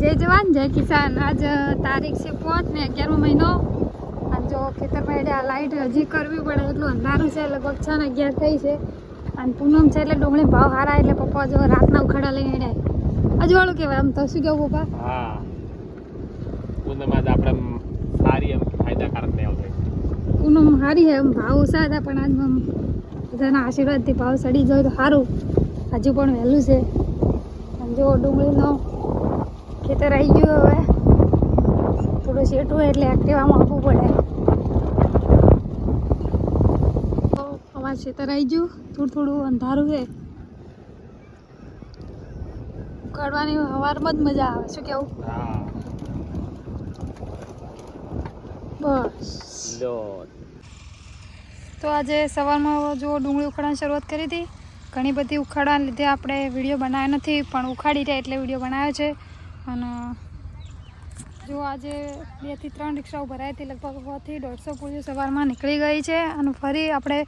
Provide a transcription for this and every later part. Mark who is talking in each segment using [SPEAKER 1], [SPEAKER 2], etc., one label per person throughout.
[SPEAKER 1] જય જવાન જય કિસાન. આજ તારીખ છે પાંચ ને અગિયારમો મહિનો. અને જો ખેતરમાં એટલે આ લાઈટ હજી કરવી પડે એટલું અંધારું છે લગભગ છ ને અગિયાર થઈ છે. અને પૂનમ છે એટલે ડુંગળી ભાવ હારા એટલે પપ્પા જો રાતના ઉખાડા લઈને એડે અજવાળું કહેવાય આમ તો શું કેવું પપ્પા?
[SPEAKER 2] હા. આપણે સારી એમ ફાયદાકારક ને આવશે
[SPEAKER 1] પૂનમ સારી છે એમ ભાવ ઓછા હતા પણ આજ બધાના આશીર્વાદથી ભાવ સડી જાય તો સારું હજુ પણ વહેલું છે. અને જો ડુંગળીનો ખેતર આવી ગયું હવે. થોડું શેટું એટલે એક્ટિવામાં આપવું પડે. તો અમારું ખેતર આવી ગયું. થોડું થોડું અંધારું છે. ઉકાળવાની સવારમાં જ મજા આવે. શું કેવું? બસ. તો આજે સવારમાં જો ડુંગળી ઉખાડવાની શરૂઆત કરી હતી. ઘણી બધી ઉખાડવાને લીધે આપણે વીડિયો બનાવ્યો નથી પણ ઉખાડી રહ્યા એટલે વીડિયો બનાવ્યો છે. અને જો આજે બેથી ત્રણ રિક્ષાઓ ભરાઈ હતી, લગભગ હોવાથી દોઢસો પુળીઓ સવારમાં નીકળી ગઈ છે અને ફરી આપણે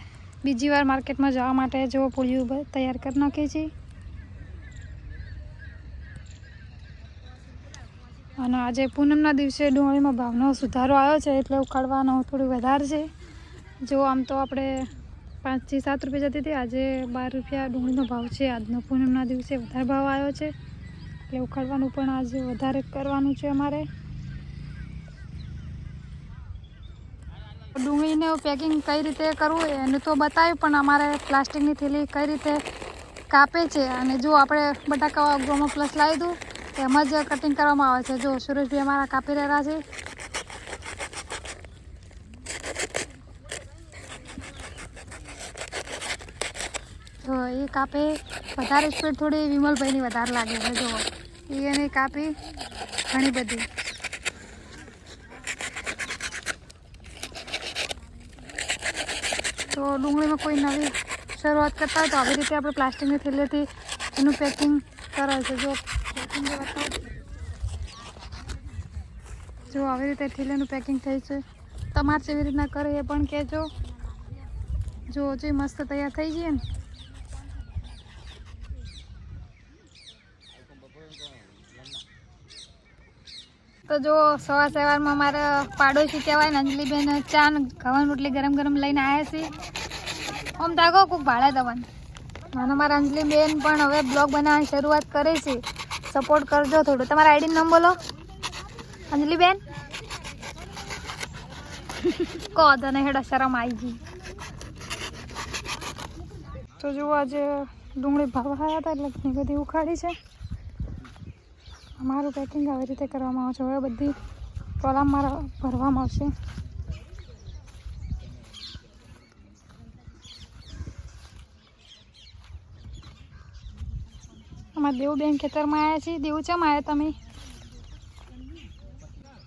[SPEAKER 1] બીજી વાર માર્કેટમાં જવા માટે જો પુળીઓ તૈયાર કરી નાખીએ છીએ અને આજે પૂનમના દિવસે ડુંગળીમાં ભાવનો સુધારો આવ્યો છે, એટલે ઉખાડવાનો થોડું વધારે છે. જો આમ તો આપણે પાંચથી સાત રૂપિયા જતી હતી, આજે બાર રૂપિયા ડુંગળીનો ભાવ છે. આજનો પૂનમના દિવસે વધારે ભાવ આવ્યો છે. એટલે ઉખાડવાનું પણ આજે વધારે કરવાનું છે અમારે. ડુંગળીને પેકિંગ કઈ રીતે કરવું એનું તો બતાવ્યું, પણ અમારે પ્લાસ્ટિકની થેલી કઈ રીતે કાપે છે અને જો આપણે બટાકા ગ્રોમો પ્લસ લાવી દઉં એમાં જ કટિંગ કરવામાં આવે છે. જો સુરેશભાઈ અમારા કાપી રહ્યા છે. તો એ કાપે. વધારે સ્પીડ થોડી વિમલભાઈની વધારે લાગે છે જો એને કાપી ઘણી બધી. તો ડુંગળીમાં કોઈ નવી શરૂઆત કરતા હોય તો આવી રીતે આપણે પ્લાસ્ટિકની થેલીથી એનું પેકિંગ કરાય છે. જો જો આવી રીતે થેલીનું પેકિંગ થઈ છે. તમારે જેવી રીતના કરે એ પણ કહેજો. જો જે મસ્ત તૈયાર થઈ જઈએ ને. તો જો સવાર સવારમાં મારા પાડોશી કહેવાય ને, અંજલીબેન ચા ને ઘઉં રોટલી ગરમ ગરમ લઈને આવ્યા છે આમ તાકો કોક ભાડે તમને મને મારા અંજલીબેન પણ હવે બ્લોગ બનાવવાની શરૂઆત કરે છે. સપોર્ટ કરજો થોડું. તમારા આઈડી નામ બોલો. અંજલીબેન? કહો તને હેડા, શરમ આવી ગઈ. તો જુઓ આજે ડુંગળી ભાવ આવ્યા હતા એટલે બધી ઉખાડી છે. અમારું પેકિંગ આવી રીતે કરવામાં આવશે હવે બધી ટોલા મારા ભરવામાં આવશે અમારા દેવુબેન ખેતરમાં આવ્યા છીએ દેવું ચમ આવ્યા તમે?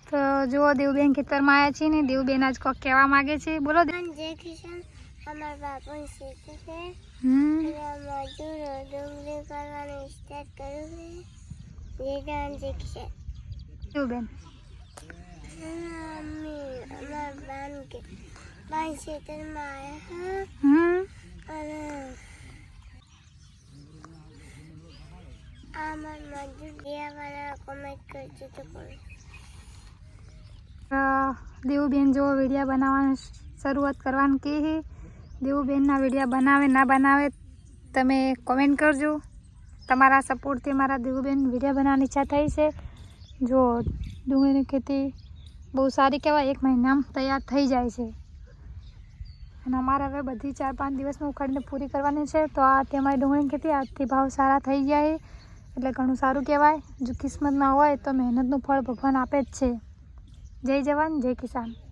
[SPEAKER 1] તો જુઓ દેવુબેન ખેતરમાં આવ્યા છીએ ને દેવુબેન આજ કોક કહેવા માગે છે. બોલો
[SPEAKER 3] જય કિશન અમારા બાપુ શીખે છે. મજૂરો ડુંગળી કરવાનું સ્ટાર્ટ કર્યું છે. અમારા બાન આમાં મજૂર દેવાના કોમેન્ટ કરજો તો બોલો
[SPEAKER 1] અ, દેવુબેન જો વિડીયા બનાવવાની શરૂઆત કરવાની કે દેવુબેનના વિડીયા બનાવે ના બનાવે તમે કોમેન્ટ કરજો તમારા સપોર્ટથી મારા દેવુબેન વીડિયો બનાવવાની ઈચ્છા થઈ છે. જો ડુંગળીની ખેતી બહુ સારી કહેવાય, એક મહિનામાં તૈયાર થઈ જાય છે. અને અમારે હવે બધી ચાર પાંચ દિવસમાં ઉખાડીને પૂરી કરવાની છે. તો આ તમારી ડુંગળીની ખેતી આજથી ભાવ સારા થઈ જાય એટલે ઘણું સારું કહેવાય. જો કિસ્મત ના હોય તો મહેનતનું ફળ ભગવાન આપે જ છે. જય જવાન, જય કિસાન.